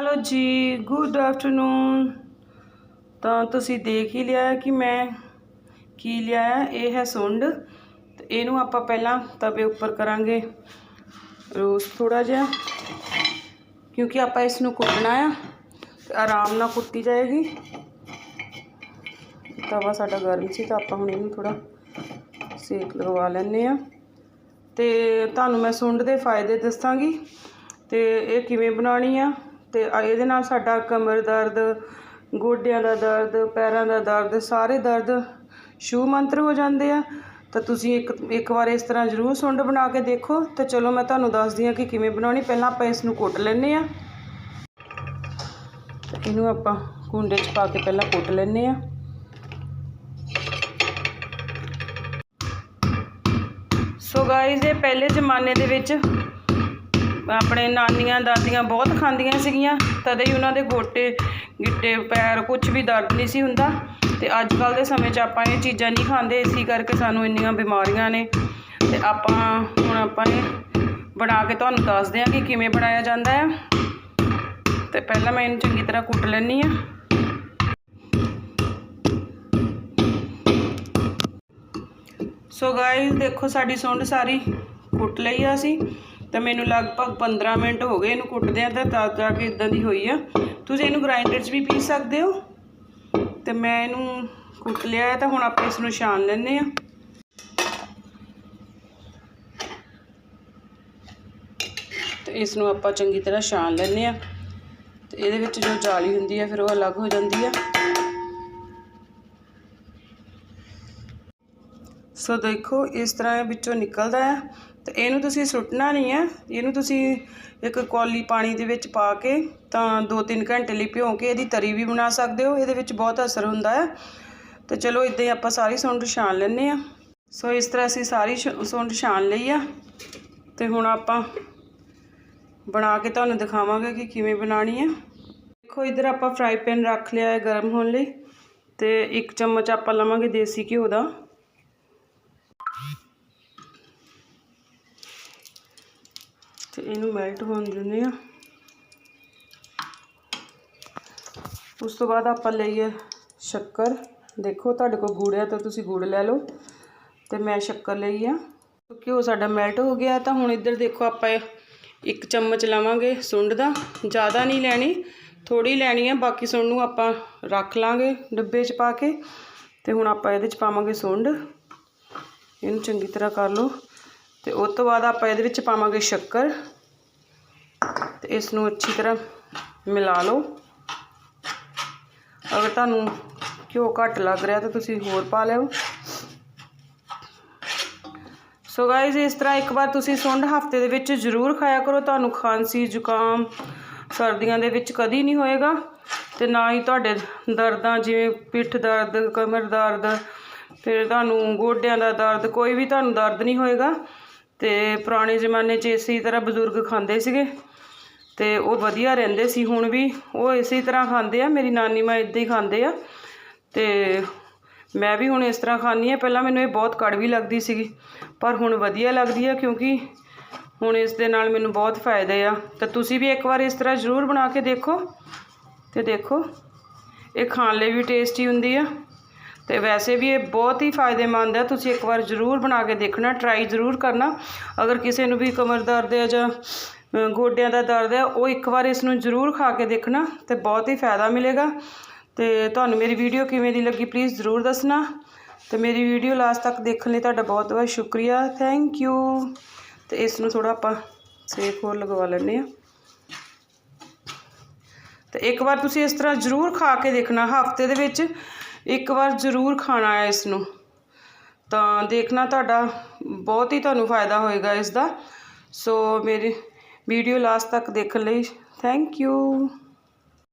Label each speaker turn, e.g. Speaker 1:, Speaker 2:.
Speaker 1: Hello ਜੀ good afternoon ਤਾਂ ਤੁਸੀਂ ਦੇਖ ਹੀ ਲਿਆ ਕਿ ਮੈਂ ਕੀ ਲਿਆ ਇਹ ਹੈ ਸੁੰਡ। ਤੇ ਇਹਨੂੰ ਆਪਾਂ ਪਹਿਲਾਂ ਤਵੇ ਉੱਪਰ ਕਰਾਂਗੇ। ਰੋਸਟ ਥੋੜਾ ਜਿਹਾ, ਕਿਉਂਕਿ ਆਪਾਂ ਇਸ ਨੂੰ ਕੁੱਟਣਾ ਆ। ਤੇ ਆਰਾਮ ਨਾਲ ਕੁੱਟੀ ਜਾਏਗੀ। ਤਵਾ ਸਾਡਾ ਗਰਮ ਸੀ ਤਾਂ ਆਪਾਂ ਹੁਣ ਇਹਨੂੰ ਥੋੜਾ ਸੇਕ ਲਗਵਾ ਲੈਂਦੇ ਆ ਤੇ ਤੁਹਾਨੂੰ ਮੈਂ ਸੁੰਡ ਦੇ ਫਾਇਦੇ ਦੱਸਾਂਗੀ। ਤੇ ਇਹ ਕਿਵੇਂ ਬਣਾਉਣੀ ਆ? ਅਤੇ ਇਹਦੇ ਨਾਲ ਸਾਡਾ ਕਮਰ ਦਰਦ, ਗੋਡਿਆਂ ਦਾ ਦਰਦ, ਪੈਰਾਂ ਦਾ ਦਰਦ, ਸਾਰੇ ਦਰਦ ਛੂ ਮੰਤਰ ਹੋ ਜਾਂਦੇ ਆ। ਤਾਂ ਤੁਸੀਂ ਇੱਕ ਇੱਕ ਵਾਰ ਇਸ ਤਰ੍ਹਾਂ ਜ਼ਰੂਰ ਸੁੰਡ ਬਣਾ ਕੇ ਦੇਖੋ। ਤੇ ਚਲੋ ਮੈਂ ਤੁਹਾਨੂੰ ਦੱਸਦੀ ਹਾਂ ਕਿ ਕਿਵੇਂ ਬਣਾਉਣੀ। ਪਹਿਲਾਂ ਆਪਾਂ ਇਸ ਨੂੰ ਕੁੱਟ ਲੈਂਦੇ ਆ ਇਹਨੂੰ ਆਪਾਂ ਕੁੰਡੇ 'ਚ ਪਾ ਕੇ ਪਹਿਲਾਂ ਕੁੱਟ ਲੈਂਦੇ ਆ ਸੋ ਗਾਇਜ਼ ਇਹ ਪਹਿਲੇ ਜ਼ਮਾਨੇ ਦੇ ਵਿੱਚ ਆਪਣੇ ਨਾਨੀਆਂ ਦਾਦੀਆਂ ਬਹੁਤ ਖਾਂਦੀਆਂ ਸੀਗੀਆਂ, ਤਦੇ ਹੀ ਉਹਨਾਂ ਦੇ ਗੋਟੇ ਗਿੱਟੇ, ਪੈਰ ਕੁਝ ਵੀ ਦਰਦ ਨਹੀਂ ਸੀ ਹੁੰਦਾ ਤੇ ਅੱਜ ਕੱਲ ਦੇ ਸਮੇਂ 'ਚ ਆਪਾਂ ਇਹ ਚੀਜ਼ਾਂ ਨਹੀਂ ਖਾਂਦੇ, ਇਸੇ ਕਰਕੇ ਸਾਨੂੰ ਇੰਨੀਆਂ ਬਿਮਾਰੀਆਂ ਨੇ। ਤੇ ਆਪਾਂ ਹੁਣ ਆਪਾਂ ਇਹ ਬਣਾ ਕੇ ਤੁਹਾਨੂੰ ਦੱਸਦੇ ਹਾਂ ਕਿ ਕਿਵੇਂ ਬਣਾਇਆ ਜਾਂਦਾ ਹੈ। ਤੇ ਪਹਿਲਾਂ ਮੈਂ ਇਹਨੂੰ ਚੰਗੀ ਤਰ੍ਹਾਂ ਕੁੱਟ ਲੈਣੀ ਆ ਸੋ ਗਾਇਸ ਦੇਖੋ ਸਾਡੀ ਸੁੰਡ ਸਾਰੀ ਕੁੱਟ ਲਈ ਆ ਅਸੀਂ। ਤਾਂ ਮੈਨੂੰ ਲਗਭਗ 15 ਮਿੰਟ ਹੋ ਗਏ ਇਹਨੂੰ ਕੁੱਟਦੇ ਆ ਤਾਂ ਤਦ ਜਾ ਕੇ ਇਦਾਂ ਦੀ ਹੋਈ ਆ। ਤੁਸੀਂ ਇਹਨੂੰ ਗ੍ਰਾਈਂਡਰ 'ਚ ਵੀ ਪੀ ਸਕਦੇ ਹੋ। ਤੇ ਮੈਂ ਇਹਨੂੰ ਕੁੱਟ ਲਿਆ ਹੈ, ਤਾਂ ਹੁਣ ਆਪਾਂ ਇਸ ਨੂੰ ਛਾਣ ਲੈਂਦੇ ਆ ਤੇ ਇਸ ਨੂੰ ਆਪਾਂ ਚੰਗੀ ਤਰ੍ਹਾਂ ਛਾਣ ਲੈਂਦੇ ਆ ਤੇ ਇਹਦੇ ਵਿੱਚ ਜੋ ਜਾਲੀ ਹੁੰਦੀ ਹੈ ਫਿਰ ਉਹ ਅਲੱਗ ਹੋ ਜਾਂਦੀ ਆ। ਸੋ ਦੇਖੋ, ਇਸ ਤਰ੍ਹਾਂ ਇਹ ਵਿੱਚੋਂ ਨਿਕਲਦਾ ਹੈ। ਤੇ ਇਹਨੂੰ ਤੁਸੀਂ ਸੁੱਟਣਾ ਨਹੀਂ ਹੈ। ਇਹਨੂੰ ਤੁਸੀਂ ਇੱਕ ਕੌਲੀ ਪਾਣੀ ਦੇ ਵਿੱਚ ਪਾ ਕੇ ਤਾਂ 2-3 ਘੰਟੇ ਲਈ ਭਿਓ ਕੇ ਇਹਦੀ ਤਰੀ ਵੀ ਬਣਾ ਸਕਦੇ ਹੋ। ਇਹਦੇ ਵਿੱਚ ਬਹੁਤ ਅਸਰ ਹੁੰਦਾ ਹੈ। ਤੇ ਚਲੋ ਇਦਾਂ ਹੀ ਆਪਾਂ ਸਾਰੀ ਸੁੰਡ ਛਾਣ ਲੈਂਦੇ ਆ ਸੋ ਇਸ ਤਰ੍ਹਾਂ ਅਸੀਂ ਸਾਰੀ ਸ਼- ਸੁੰਡ ਛਾਣ ਲਈ ਆ। ਤੇ ਹੁਣ ਆਪਾਂ ਬਣਾ ਕੇ ਤੁਹਾਨੂੰ ਦਿਖਾਵਾਂਗੇ ਕਿ ਕਿਵੇਂ ਬਣਾਣੀ ਹੈ। ਦੇਖੋ, ਇਧਰ ਆਪਾਂ ਫਰਾਈ ਪੈਨ ਰੱਖ ਲਿਆ ਹੈ ਗਰਮ ਹੋਣ ਲਈ। ਤੇ ਇੱਕ ਚਮਚ ਆਪਾਂ ਲਵਾਂਗੇ ਦੇਸੀ ਘਿਓ ਦਾ। ਤੇ ਇਹਨੂੰ ਮੈਲਟ ਹੋਣ ਦਿੰਦੇ ਆ ਉਸ ਤੋਂ ਬਾਅਦ ਆਪਾਂ ਲਈਏ ਸ਼ੱਕਰ। ਦੇਖੋ ਤੁਹਾਡੇ ਕੋਲ ਗੁੜ ਹੈ ਤਾਂ ਤੁਸੀਂ ਗੁੜ ਲੈ ਲਓ ਤੇ ਮੈਂ ਸ਼ੱਕਰ ਲਈ ਆ। ਘਿਓ ਸਾਡਾ ਮੈਲਟ ਹੋ ਗਿਆ ਤਾਂ ਹੁਣ ਇੱਧਰ ਦੇਖੋ ਆਪਾਂ ਇੱਕ ਚਮਚ ਲਵਾਂਗੇ ਸੁੰਡ ਦਾ। ਜ਼ਿਆਦਾ ਨਹੀਂ ਲੈਣੀ ਥੋੜੀ ਲੈਣੀ ਹੈ, ਬਾਕੀ ਸੁੰਡ ਨੂੰ ਆਪਾਂ ਰੱਖ ਲਾਂਗੇ ਡੱਬੇ 'ਚ ਪਾ ਕੇ ਤੇ ਹੁਣ ਆਪਾਂ ਇਹਦੇ 'ਚ ਪਾਵਾਂਗੇ ਸੁੰਡ। ਇਹਨੂੰ ਚੰਗੀ ਤਰ੍ਹਾਂ ਕਰ ਲਓ। ਤੇ ਉਸ ਤੋਂ ਬਾਅਦ ਆਪਾਂ ਇਹਦੇ ਵਿੱਚ ਪਾਵਾਂਗੇ ਸ਼ੱਕਰ। ਤੇ ਇਸ ਨੂੰ ਅੱਛੀ ਤਰ੍ਹਾਂ ਮਿਲਾ ਲਓ। ਅਗਰ ਤੁਹਾਨੂੰ ਘਿਓ ਘੱਟ ਲੱਗ ਰਿਹਾ ਤਾਂ ਤੁਸੀਂ ਹੋਰ ਪਾ ਲਿਓ। ਸੋ ਗਾਇਜ਼ ਇਸ ਤਰ੍ਹਾਂ ਇੱਕ ਵਾਰ ਤੁਸੀਂ ਸੁੰਡ ਹਫ਼ਤੇ ਦੇ ਵਿੱਚ ਜ਼ਰੂਰ ਖਾਇਆ ਕਰੋ। ਤੁਹਾਨੂੰ ਖਾਂਸੀ, ਜ਼ੁਕਾਮ ਸਰਦੀਆਂ ਦੇ ਵਿੱਚ ਕਦੀ ਨਹੀਂ ਹੋਏਗਾ। ਤੇ ਨਾ ਹੀ ਤੁਹਾਡੇ ਦਰਦਾਂ, ਜਿਵੇਂ ਪਿੱਠ ਦਰਦ, ਕਮਰ ਦਰਦ, ਫਿਰ ਤੁਹਾਨੂੰ ਗੋਡਿਆਂ ਦਾ ਦਰਦ, ਕੋਈ ਵੀ ਤੁਹਾਨੂੰ ਦਰਦ ਨਹੀਂ ਹੋਏਗਾ। ਤੇ ਪੁਰਾਣੇ ਜ਼ਮਾਨੇ 'ਚ ਇਸੇ ਤਰ੍ਹਾਂ ਬਜ਼ੁਰਗ ਖਾਂਦੇ ਸੀਗੇ ਤੇ ਉਹ ਵਧੀਆ ਰਹਿੰਦੇ ਸੀ ਹੁਣ ਵੀ। ਉਹ ਇਸੇ ਤਰ੍ਹਾਂ ਖਾਂਦੇ ਆ, ਮੇਰੀ ਨਾਨੀ ਮਾਂ ਇਦਾਂ ਹੀ ਖਾਂਦੇ ਆ। ਤੇ ਮੈਂ ਵੀ ਹੁਣ ਇਸ ਤਰ੍ਹਾਂ ਖਾਂਦੀ ਆ ਪਹਿਲਾਂ ਮੈਨੂੰ ਇਹ ਬਹੁਤ ਕੜਵੀ ਲੱਗਦੀ ਸੀਗੀ, ਪਰ ਹੁਣ ਵਧੀਆ ਲੱਗਦੀ ਆ ਕਿਉਂਕਿ ਹੁਣ ਇਸ ਦੇ ਨਾਲ ਮੈਨੂੰ ਬਹੁਤ ਫਾਇਦੇ ਆ। ਤਾਂ ਤੁਸੀਂ ਵੀ ਇੱਕ ਵਾਰ ਇਸ ਤਰ੍ਹਾਂ ਜ਼ਰੂਰ ਬਣਾ ਕੇ ਦੇਖੋ ਤੇ ਦੇਖੋ, ਇਹ ਖਾਣ ਲਈ ਵੀ ਟੇਸਟੀ ਹੁੰਦੀ ਆ। ਤੇ ਵੈਸੇ ਵੀ ਇਹ ਬਹੁਤ ਹੀ ਫਾਇਦੇਮੰਦ ਹੈ। ਤੁਸੀਂ ਇੱਕ ਵਾਰ ਜ਼ਰੂਰ ਬਣਾ ਕੇ ਦੇਖਣਾ ਟਰਾਈ ਜ਼ਰੂਰ ਕਰਨਾ। ਅਗਰ ਕਿਸੇ ਨੂੰ ਵੀ ਕਮਰ ਦਰਦ ਹੈ ਜਾਂ ਗੋਡਿਆਂ ਦਾ ਦਰਦ ਹੈ, ਉਹ ਇੱਕ ਵਾਰ ਇਸ ਨੂੰ ਜ਼ਰੂਰ ਖਾ ਕੇ ਦੇਖਣਾ ਤੇ ਬਹੁਤ ਹੀ ਫਾਇਦਾ ਮਿਲੇਗਾ। ਤੇ ਤੁਹਾਨੂੰ ਮੇਰੀ ਵੀਡੀਓ ਕਿਵੇਂ ਦੀ ਲੱਗੀ ਪਲੀਜ਼ ਜ਼ਰੂਰ ਦੱਸਣਾ। ਤੇ ਮੇਰੀ ਵੀਡੀਓ ਲਾਸਟ ਤੱਕ ਦੇਖਣ ਲਈ ਤੁਹਾਡਾ ਬਹੁਤ ਬਹੁਤ ਸ਼ੁਕਰੀਆ। ਥੈਂਕ ਯੂ ਤੇ ਇਸ ਨੂੰ ਥੋੜਾ ਆਪਾਂ ਸੇਕ ਹੋਰ ਲਗਵਾ ਲੈਂਦੇ ਆ ਤੇ ਇੱਕ ਵਾਰ ਤੁਸੀਂ ਇਸ ਤਰ੍ਹਾਂ ਜ਼ਰੂਰ ਖਾ ਕੇ ਦੇਖਣਾ। ਹਫ਼ਤੇ ਦੇ ਵਿੱਚ ਇੱਕ ਵਾਰ ਜ਼ਰੂਰ ਖਾਣਾ ਹੈ ਇਸ ਨੂੰ ਤਾਂ ਦੇਖਣਾ ਤੁਹਾਡਾ, ਬਹੁਤ ਹੀ ਤੁਹਾਨੂੰ ਫਾਇਦਾ ਹੋਏਗਾ ਇਸ ਦਾ ਸੋ ਮੇਰੀ ਵੀਡੀਓ ਲਾਸਟ ਤੱਕ ਦੇਖਣ ਲਈ ਥੈਂਕ ਯੂ